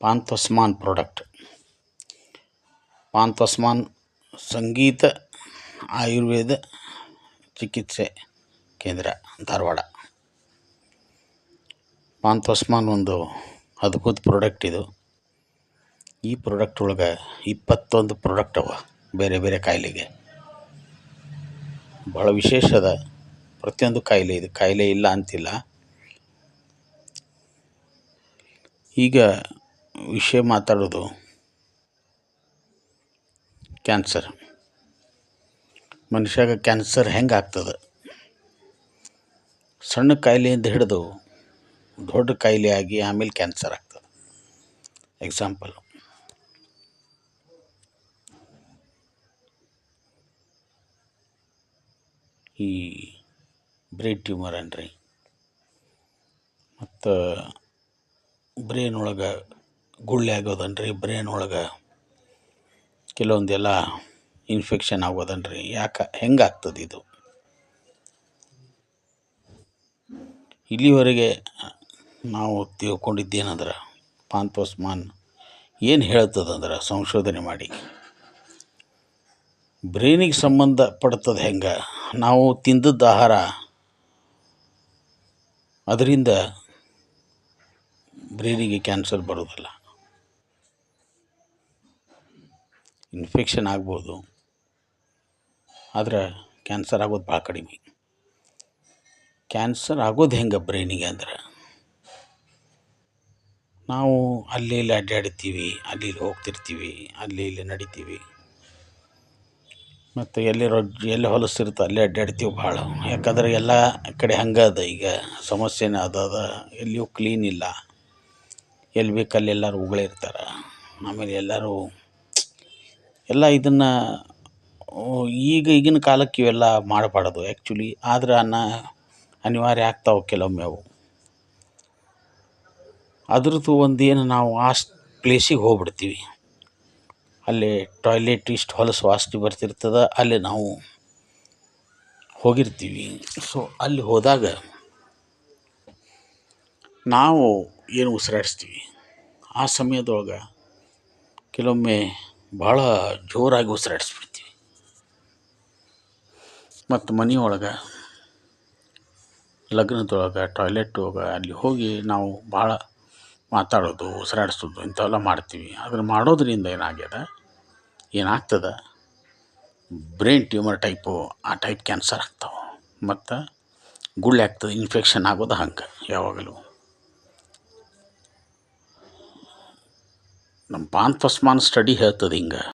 ಪಾಂತಸ್ಮಾನ್ product ಪಾಂಥೋಸ್ಮಾನ್ ಸಂಗೀತ, ಆಯುರ್ವೇದ, ಚಿಕಿತ್ಸೆ ಕೇಂದ್ರ ಧಾರವಾಡ. ಪಾಂಥೋಸ್ಮಾನ್ ಒಂದು ಅದ್ಭುತ ಪ್ರಾಡಕ್ಟ್ ಇದು. ಈ ಪ್ರಾಡಕ್ಟ್ ಒಳಗೆ ಇಪ್ಪತ್ತೊಂದು ಪ್ರಾಡಕ್ಟ್ ಅವ ಬೇರೆ ಬೇರೆ ಕಾಯಿಲೆಗೆ. ಭಾಳ ವಿಶೇಷ ಅದ ಪ್ರತಿಯೊಂದು ಕಾಯಿಲೆ ಇದು. ಕಾಯಿಲೆ ಇಲ್ಲ ಅಂತಿಲ್ಲ. ಈಗ ವಿಷಯ ಮಾತಾಡೋದು. ಕ್ಯಾನ್ಸರ್. ಮನುಷ್ಯಾಗ ಕ್ಯಾನ್ಸರ್ ಹೆಂಗೆ ಆಗ್ತದೆ? ಸಣ್ಣ ಕಾಯಿಲೆಯಿಂದ ಹಿಡಿದು ದೊಡ್ಡ ಕಾಯಿಲೆ ಆಗಿ ಆಮೇಲೆ ಕ್ಯಾನ್ಸರ್ ಆಗ್ತದೆ. ಎಕ್ಸಾಂಪಲ್ ಈ ಬ್ರೈನ್ ಟ್ಯೂಮರ್ ಅನ್ರಿ ಮತ್ತು ಬ್ರೈನ್ ಒಳಗೆ ಗುಳ್ಳೆ ಆಗೋದನ್ರಿ ಬ್ರೇನ್ ಒಳಗೆ ಕೆಲವೊಂದೆಲ್ಲ ಇನ್ಫೆಕ್ಷನ್ ಆಗೋದನ್ರಿ. ಯಾಕೆ, ಹೆಂಗಾಗ್ತದೆ ಇದು? ಇಲ್ಲಿವರೆಗೆ ನಾವು ತಿಳ್ಕೊಂಡಿದ್ದೇನಂದ್ರೆ ಪಾಂತೋಸ್ಮಾನ್ ಏನು ಹೇಳ್ತದಂದ್ರೆ, ಸಂಶೋಧನೆ ಮಾಡಿ. ಬ್ರೈನಿಗೆ ಸಂಬಂಧಪಡ್ತದೆ ಹೆಂಗೆ? ನಾವು ತಿಂದದ್ದು ಆಹಾರ, ಅದರಿಂದ ಬ್ರೈನಿಗೆ ಕ್ಯಾನ್ಸರ್ ಬರೋದಿಲ್ಲ. ಇನ್ಫೆಕ್ಷನ್ ಆಗ್ಬೋದು. ಆದ್ರೆ ಕ್ಯಾನ್ಸರ್ ಆಗೋದು ಭಾಳ ಕಡಿಮೆ. ಕ್ಯಾನ್ಸರ್ ಆಗೋದು ಹೆಂಗೆ ಬ್ರೈನಿಗೆ ಅಂದ್ರೆ, ನಾವು ಅಲ್ಲಿ ಇಲ್ಲಿ ಅಡ್ಡಾಡ್ತೀವಿ ಅಲ್ಲಿ ಇಲ್ಲಿ ಹೋಗ್ತಿರ್ತೀವಿ, ಅಲ್ಲಿ ಇಲ್ಲಿ ನಡಿತೀವಿ. ಮತ್ತು ಎಲ್ಲಿ ರೊಜ್ ಎಲ್ಲಿ ಹೊಲಸಿರುತ್ತೆ ಅಲ್ಲೇ ಅಡ್ಡಾಡ್ತೀವಿ ಭಾಳ ಯಾಕಂದ್ರೆ ಎಲ್ಲ ಕಡೆ ಹಂಗೆ ಅದ ಈಗ, ಸಮಸ್ಯೆನೇ ಅದಾದ ಅದ, ಎಲ್ಲಿಯೂ ಕ್ಲೀನ್ ಇಲ್ಲ. ಎಲ್ಲಿ ಬೇಕಲ್ಲಿ ಎಲ್ಲರೂ ಉಗಳಿರ್ತಾರೆ ಆಮೇಲೆ ಎಲ್ಲರೂ ಎಲ್ಲ ಇದನ್ನು ಈಗ ಈಗಿನ ಕಾಲಕ್ಕೆ ಇವೆಲ್ಲ ಮಾಡಬಾರ್ದು ಆ್ಯಕ್ಚುಲಿ ಆದ್ರೆ ಅನ್ನ ಅನಿವಾರ್ಯ ಆಗ್ತಾವೆ ಕೆಲವೊಮ್ಮೆ ಅವು. ಅದ್ರದ್ದು ಒಂದು ನಾವು ಆ ಪ್ಲೇಸಿಗೆ ಹೋಗ್ಬಿಡ್ತೀವಿ. ಅಲ್ಲಿ ಟಾಯ್ಲೆಟ್ ಇಷ್ಟು ಹೊಲಸು ವಾಸನೆ ಬರ್ತಿರ್ತದೆ, ಅಲ್ಲಿ ನಾವು ಹೋಗಿರ್ತೀವಿ. ಸೊ ಅಲ್ಲಿ ಹೋದಾಗ ನಾವು ಏನು ಉಸಿರಾಡಿಸ್ತೀವಿ. ಆ ಸಮಯದೊಳಗೆ ಕೆಲವೊಮ್ಮೆ ಭಾಳ ಜೋರಾಗಿ ಉಸಿರಾಡಿಸ್ಬಿಡ್ತೀವಿ. ಮತ್ತು ಮನೆಯೊಳಗೆ ಲಗ್ನದೊಳಗೆ ಟಾಯ್ಲೆಟ್ ಒಳಗೆ ಅಲ್ಲಿ ಹೋಗಿ ನಾವು ಭಾಳ ಮಾತಾಡೋದು, ಉಸಿರಾಡಿಸೋದು ಇಂಥವೆಲ್ಲ ಮಾಡ್ತೀವಿ. ಅದನ್ನು ಮಾಡೋದ್ರಿಂದ ಏನಾಗ್ಯದ? ಏನಾಗ್ತದೆ? ಬ್ರೈನ್ ಟ್ಯೂಮರ್ ಟೈಪು, ಆ ಟೈಪ್ ಕ್ಯಾನ್ಸರ್ ಆಗ್ತಾವೆ. ಮತ್ತು ಗುಳ್ಳೆ ಆಗ್ತದೆ, ಇನ್ಫೆಕ್ಷನ್ ಆಗೋದು ಹಂಗೆ ಯಾವಾಗಲೂ. ನಮ್ಮ ಪಾಂತಸ್ಮಾನ್ ಸ್ಟಡಿ ಹೇಳ್ತದೆ ಹಿಂಗೆ.